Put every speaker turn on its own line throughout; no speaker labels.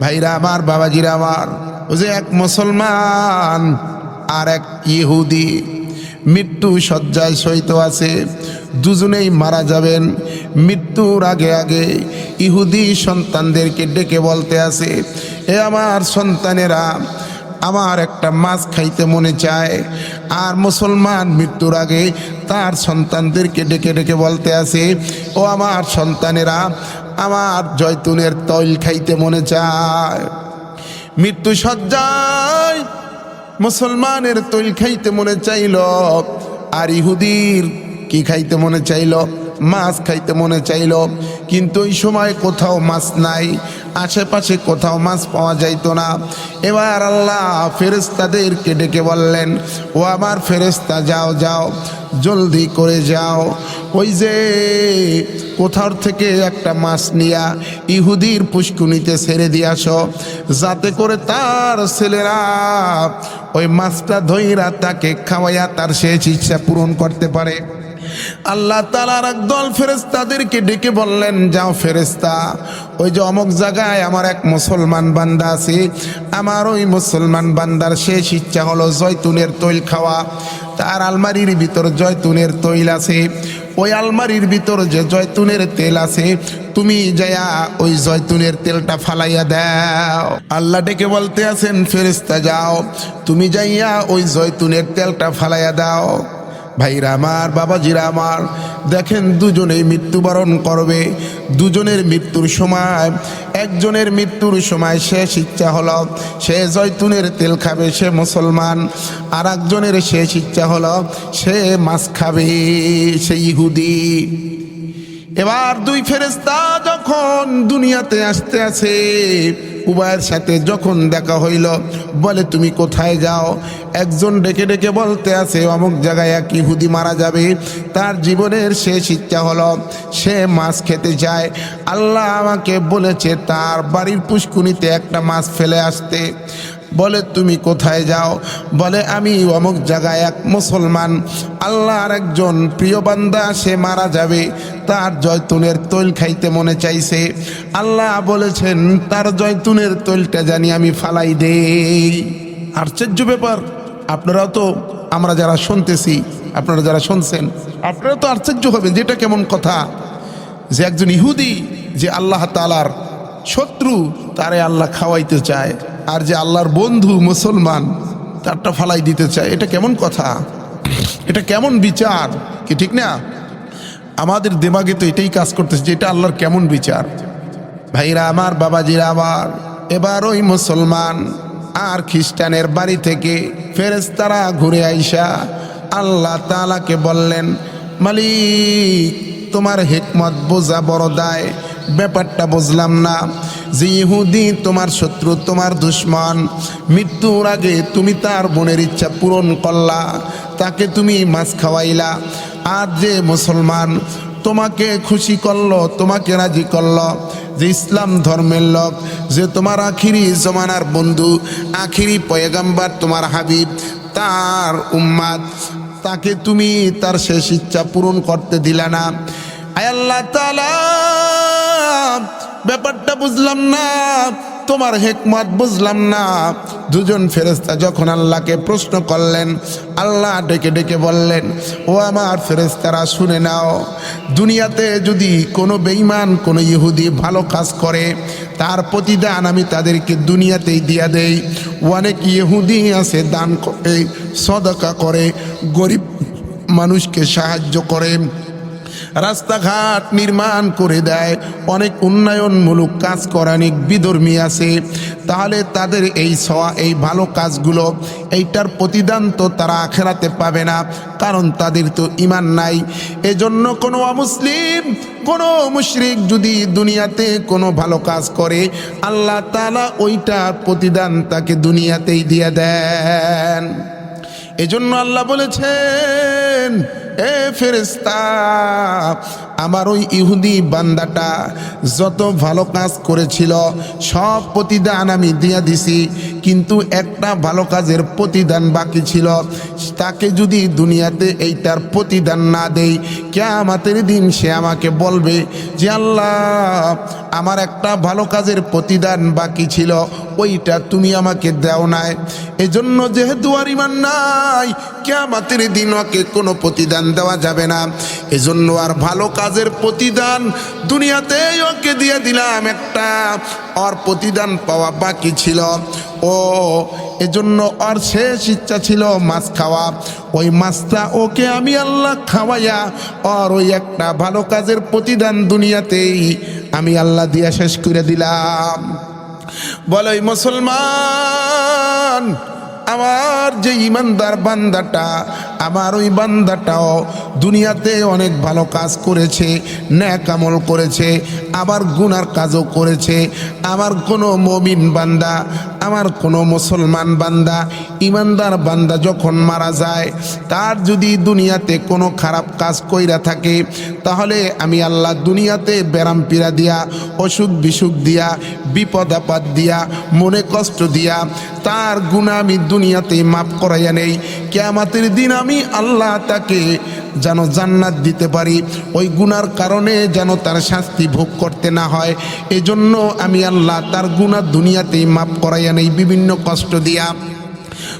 ভাইরা আমার, বাবাজিরা আমার, ও যে এক মুসলমান আর এক ইহুদি, মৃত্যু শয্যায় সহিত আছে দুজনেই মারা যাবেন। মৃত্যুর আগে আগে ইহুদি সন্তানদেরকে ডেকে বলতে আছে, এ আমার সন্তানেরা, আমার একটা মাছ খাইতে মনে চায়। আর মুসলমান মৃত্যুর আগে তার সন্তানদেরকে ডেকে ডেকে বলতে আছে, ও আমার সন্তানেরা আমার জয়তুনের তৈল খাইতে মনে চায়। মৃত্যু সজ্জায় মুসলমানের তৈল খাইতে মনে চাইল। আর ইহুদির কি খাইতে মনে চাইল? মাছ খাইতে মনে চাইল। কিন্তু ওই সময় কোথাও মাছ নাই। আশেপাশে কোথাও মাছ পাওয়া যাইতো না। এবার আল্লাহ ফেরেস্তাদেরকে ডেকে বললেন, ও আমার ফেরেস্তা যাও যাও, জলদি করে যাও। ওই যে কোথাও থেকে একটা মাছ নিয়া ইহুদির পুষ্কুনিতে ছেড়ে দিয়ে আসো, যাতে করে তার ছেলেরা ওই মাছটা ধইরা তাকে খাওয়াইয়া তার শেষ ইচ্ছা পূরণ করতে পারে। আল্লাহ তালার একদল ফেরেস্তাদেরকে ডেকে বললেন, যাও ফেরেস্তা ওই যে অমুক জায়গায় আমার এক মুসলমান বান্দা আছে, আমার ওই মুসলমান বান্দার শেষ ইচ্ছা হলো জয়তুনের তৈল খাওয়া। তার আলমারির ভিতর জয়তুনের তৈল আছে, ওই আলমারির ভিতর যে জয়তুনের তেল আছে, তুমি যায়া ওই জয়তুনের তেলটা ফালাইয়া দাও। আল্লাহ ডেকে বলতে আছেন ফেরেস্তা যাও, তুমি যাইয়া ওই জয়তুনের তেলটা ফালাইয়া দাও। ভাইরা আমার, বাবাজিরা আমার, দেখেন দুজনেই মৃত্যুবরণ করবে, দুজনের মৃত্যুর সময়, একজনের মৃত্যুর সময় শেষ ইচ্ছা হলো, সে জয়তুনের তেল খাবে, সে মুসলমান আর একজনের শেষ ইচ্ছা হলো, সে মাছ খাবে, সে ইহুদি। এবার দুই ফেরেস্তা যখন দুনিয়াতে আসতে আছে উভয়ের সাথে যখন দেখা হইল, বলে, তুমি কোথায় যাও? একজন ডেকে ডেকে বলতে আছে অমুক জায়গায় এক ইহুদি মারা যাবে। তার জীবনের শেষ ইচ্ছা হলো, সে মাছ খেতে চায় আল্লাহ আমাকে বলেছে, তার বাড়ির পুষ্কুনিতে একটা মাছ ফেলে আসতে। বলে, তুমি কোথায় যাও? বলে, আমি অমুক জায়গায় এক মুসলমান। আল্লাহর একজন প্রিয় বান্দা, সে মারা যাবে। তার জয়তুনের তৈল খাইতে মনে চাইছে। আল্লাহ বলেছেন, তার জয়তুনের তৈলটা জানি আমি ফালাই দেই। আশ্চর্য ব্যাপার। আপনারাও তো, আমরা যারা শুনতেছি, আপনারা যারা শুনছেন, আপনারা তো আশ্চর্য হবেন যেটা কেমন কথা। যে একজন ইহুদি, যে আল্লাহ তালার শত্রু, তারে আল্লাহ খাওয়াইতে চায়। আর যে আল্লাহর বন্ধু মুসলমান, তারটা ফালাই দিতে চায়, এটা কেমন কথা? এটা কেমন বিচার? কি ঠিক না? আমাদের দেমাগে তো এটাই কাজ করতেছে যে এটা আল্লাহর কেমন বিচার? ভাইরা আমার, বাবাজিরা আমার, এবার ওই মুসলমান আর খ্রিস্টানের বাড়ি থেকে ফেরেস্তারা ঘুরে আইসা আল্লাহ তালাকে বললেন, মালিক, তোমার হেকমত বোঝা বড় দায়, ব্যাপারটা বুঝলাম না। যে ইহুদি তোমার শত্রু, তোমার দুশ্মন। মৃত্যুর আগে তুমি তার বোনের ইচ্ছা পূরণ করলা, তাকে তুমি মাছ খাওয়াইলা। আর যে মুসলমান, তোমাকে খুশি করল, তোমাকে রাজি করল, যে ইসলাম ধর্মের লোক, যে তোমার আখিরি জমানার বন্ধু, আখিরি পয়গাম্বার তোমার হাবিব, তার উম্মাদ, তাকে তুমি তার শেষ ইচ্ছা পূরণ করতে দিলা না। আয় আল্লাহ তাআলা ব্যাপারটা বুঝলাম না, তোমার হেকমত বুঝলাম না। দুজন ফেরেস্তা যখন আল্লাহকে প্রশ্ন করলেন, আল্লাহ ডেকে ডেকে বললেন, ও আমার ফেরেস্তারা শুনে নাও, দুনিয়াতে যদি কোনো বেঈমান, কোনো ইহুদি ভালো কাজ করে, তার প্রতিদান আমি তাদেরকে দুনিয়াতেই দিয়া দেই। অনেক ইহুদি আছে, দান করে, সদকা করে, গরিব মানুষকে সাহায্য করে রাস্তাঘাট নির্মাণ করে দেয়। অনেক উন্নয়নমূলক কাজ করে অনেক বিধর্মী আছে। তাহলে তাদের এই সওয়া, এই ভালো কাজগুলো, এইটার প্রতিদান তো তারা আখেরাতে পাবে না, কারণ তাদের তো ইমান নাই। এজন্য কোনো অমুসলিম, কোনো মুশরিক যদি দুনিয়াতে কোনো ভালো কাজ করে, আল্লাহ তালা ওইটার প্রতিদান তাকে দুনিয়াতেই দিয়ে দেন। এজন্য আল্লাহ বলেছেন এ আমার ওই ইহুদি বান্দাটা যত ভালো কাজ করেছিল, সব প্রতিদান আমি দিয়া দিছি, কিন্তু একটা ভালো কাজের প্রতিদান বাকি ছিল। তাকে যদি দুনিয়াতে এইটার প্রতিদান না দেই, কেয়ামাতের দিন সে আমাকে বলবে যে, আল্লাহ, আমার একটা ভালো কাজের প্রতিদান বাকি ছিল, ওইটা তুমি আমাকে দেও নাই। এজন্য যেহেতু আর ইমান নাই, কেয়ামাতের দিন ওকে কোনো প্রতিদান দেওয়া যাবে না। এজন্য আর ভালো কাজের প্রতিদান দুনিয়াতেই ওকে দিয়ে দিলাম একটা। ওর প্রতিদান পাওয়া বাকি ছিল। ও, এজন্য ওর শেষ ইচ্ছা ছিল মাছ খাওয়া। ওই মাছটা ওকে আমি আল্লাহ খাওয়াইয়া ওর ওই একটা ভালো কাজের প্রতিদান দুনিয়াতেই আমি আল্লাহ দিয়া শেষ করে দিলাম। বলে মুসলমান, আমার যে ইমানদার বান্দাটা আমার ওই বান্দাটাও দুনিয়াতে অনেক ভালো কাজ করেছে, ন্যাক আমল করেছে, আবার গুনার কাজও করেছে। আমার কোনো মমিন বান্দা, আমার কোনো মুসলমান বান্দা, ইমানদার বান্দা যখন মারা যায়, তার যদি দুনিয়াতে কোনো খারাপ কাজ কইরা থাকে, তাহলে আমি আল্লাহ দুনিয়াতে ব্যারাম পীড়া দিয়া, অসুখ বিসুখ দিয়া, বিপদ আপদ দিয়া, মনে কষ্ট দিয়া, তার গুণা আমি দুনিয়াতেই মাফ করাইয়া নেই। কেয়ামাতের দিন আমি আল্লাহ তাকে যেন জান্নাত দিতে পারি। ওই গুনার কারণে যেন তার শাস্তি ভোগ করতে না হয়। এজন্য আমি আল্লাহ তার গুণা দুনিয়াতেই মাফ করাইয়া নেই বিভিন্ন কষ্ট দিয়া।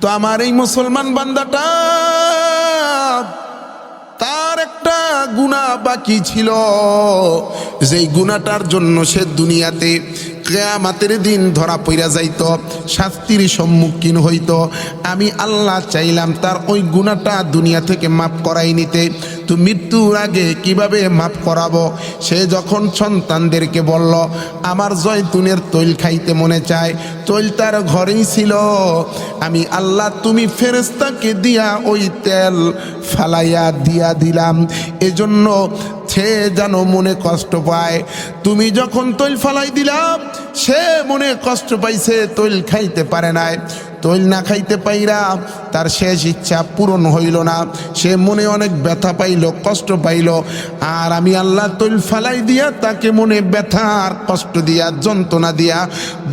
তো আমার এই মুসলমান বান্দাটা, তার একটা গুণা বাকি ছিল। যেই গুণাটার জন্য সে দুনিয়াতে কেয়ামাতের দিন ধরা পইরা যাইত, শাস্তির সম্মুখীন হইত। আমি আল্লাহ চাইলাম তার ওই গুণাটা দুনিয়া থেকে মাফ করাই নিতে। তো মৃত্যুর আগে কীভাবে মাফ করাবো? সে যখন সন্তানদেরকে বলল, আমার জয়তুনের তৈল খাইতে মনে চায়, তৈল তার ঘরেই ছিল। আমি আল্লাহ তুমি ফেরেস্তাকে দিয়া ওই তেল ফালাইয়া দিয়া দিলাম। এজন্য সে যেন মনে কষ্ট পায়। তুমি যখন তৈল ফালাই দিলাম সে মনে কষ্ট পাইছে, তৈল খাইতে পারে নাই। তৈল না খাইতে পাইরা তার শেষ ইচ্ছা পূরণ হইল না। সে মনে অনেক ব্যথা পাইল, কষ্ট পাইল। আর আমি আল্লাহ তৈল ফালাই দিয়া তাকে মনে ব্যথা আর কষ্ট দিয়া, যন্ত্রণা দিয়া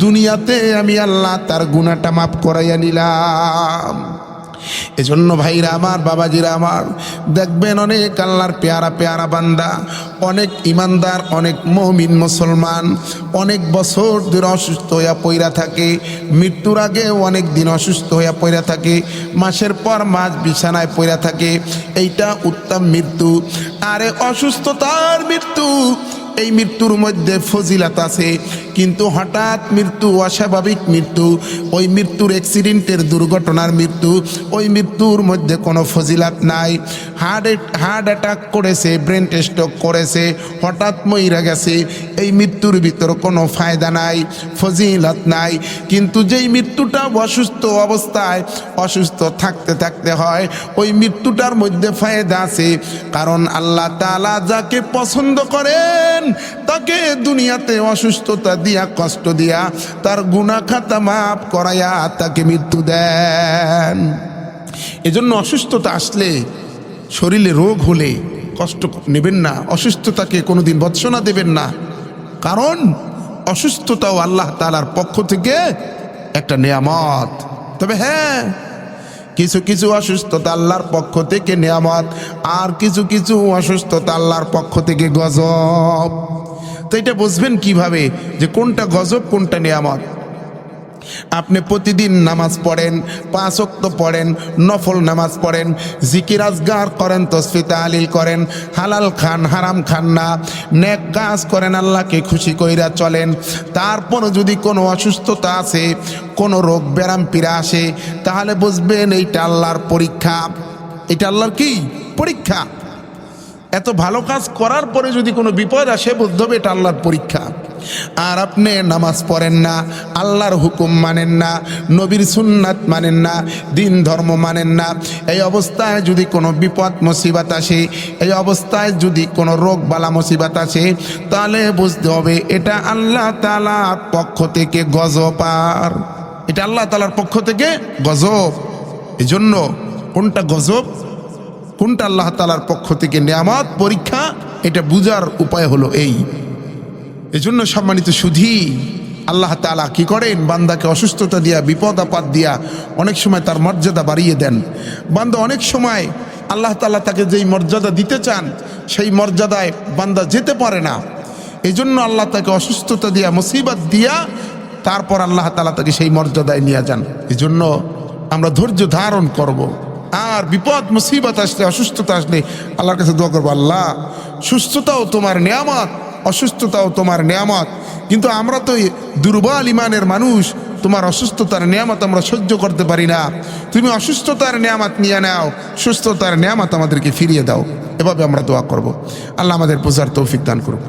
দুনিয়াতে আমি আল্লাহ তার গুণাটা মাফ করাইয়া নিলাম। এজন্য ভাইরা আমার, বাবাজিরা আমার, দেখবেন অনেক আল্লাহর পেয়ারা পেয়ারা বান্দা, অনেক ইমানদার, অনেক মমিন মুসলমান, অনেক বছর ধরে অসুস্থ হইয়া পইরা থাকে, মৃত্যুর আগে অনেক দিন অসুস্থ হইয়া পইরা থাকে, মাসের পর মাস বিছানায় পইরা থাকে, এইটা উত্তম মৃত্যু। আরে অসুস্থতার মৃত্যু, এই মৃত্যুর মধ্যে ফজিলাত আছে। কিন্তু হঠাৎ মৃত্যু, অস্বাভাবিক মৃত্যু, ওই মৃত্যুর অ্যাক্সিডেন্টের দুর্ঘটনার মৃত্যু, ওই মৃত্যুর মধ্যে কোনো ফজিলাত নাই। হার্ট হার্ট অ্যাটাক করেছে ব্রেন স্ট্রোক করেছে, হঠাৎ মইরা গেছে। এই মৃত্যুর ভিতর কোনো ফায়দা নাই, ফজিলাত নাই। কিন্তু যেই মৃত্যুটা অসুস্থ অবস্থায়, অসুস্থ থাকতে থাকতে হয়, ওই মৃত্যুটার মধ্যে ফায়দা আছে। কারণ আল্লাহ তালা যাকে পছন্দ করেন, তাকে দুনিয়াতে অসুস্থতা দিয়া, কষ্ট দিয়া, তার গুণা খাতা মাফ করাইয়া তাকে মৃত্যু দেন। এজন্য অসুস্থতা আসলে শরীরে রোগ হলে কষ্ট নেবেন না, অসুস্থতাকে কোনোদিন বৎসনা দেবেন না। কারণ অসুস্থতাও আল্লাহ তালার পক্ষ থেকে একটা নেয়ামত। তবে হ্যাঁ কিছু কিছু অসুস্থতা আল্লাহর পক্ষ থেকে নিয়ামত, আর কিছু কিছু অসুস্থতা আল্লাহর পক্ষ থেকে গজব। তো এটা বুঝবেন কীভাবে যে কোনটা গজব, কোনটা নেয়ামত। আপনি প্রতিদিন নামাজ পড়েন, পাঁচ অক্ত পড়েন, নফল নামাজ পড়েন, জিকির আজগার করেন তসফিতা আলিল করেন, হালাল খান, হারাম খান না, নেক কাজ করেন, আল্লাহকে খুশি কইরা চলেন। তারপরও যদি কোনো অসুস্থতা আছে কোনো রোগ ব্যারাম পীড়া আসে, তাহলে বুঝবেন এইটা আল্লাহর পরীক্ষা। এটা আল্লাহর কি? পরীক্ষা। এত ভালো কাজ করার পরে যদি কোনো বিপদ আসে বুঝতে হবে এটা আল্লাহর পরীক্ষা। আর আপনি নামাজ পড়েন না, আল্লাহর হুকুম মানেন না, নবীর সুন্নাত মানেন না, দিন ধর্ম মানেন না, এই অবস্থায় যদি কোনো বিপদ, মুসিবত আসে, এই অবস্থায় যদি কোনো রোগ, বালা, মুসিবত আসে, তাহলে বুঝতে হবে এটা আল্লাহ তালার পক্ষ থেকে গজব আর এটা আল্লাহ তালার পক্ষ থেকে গজব। এজন্য কোনটা গজব? কোনটা আল্লাহ তালার পক্ষ থেকে নেয়ামত, পরীক্ষা? এটা বুজার উপায় হলো এই। এজন্য সম্মানিত সুধী, আল্লাহ তালা কি করেন? বান্দাকে অসুস্থতা দিয়া, বিপদ আপদ দিয়া অনেক সময় তার মর্যাদা বাড়িয়ে দেন। বান্দা অনেক সময় আল্লাহ তালা তাকে যেই মর্যাদা দিতে চান, সেই মর্যাদায় বান্দা যেতে পারে না। এই জন্য আল্লাহ তাকে অসুস্থতা দিয়া, মুসিবত দিয়া তারপর আল্লাহ তালা তাকে সেই মর্যাদায় নিয়ে যান। এজন্য আমরা ধৈর্য ধারণ করব। আর বিপদ, মুসিবত আসলে, অসুস্থতা আসলে আল্লাহর কাছে দোয়া করব, আল্লাহ, সুস্থতাও তোমার নিয়ামত, অসুস্থতাও তোমার নিয়ামত। কিন্তু আমরা তো দুর্বল ইমানের মানুষ, তোমার অসুস্থতার নিয়ামত আমরা সহ্য করতে পারি না। তুমি অসুস্থতার নিয়ামত নিয়ে নাও, সুস্থতার নিয়ামত আমাদেরকে ফিরিয়ে দাও। এভাবে আমরা দোয়া করব। আল্লাহ আমাদের বোঝার তৌফিক দান করুক।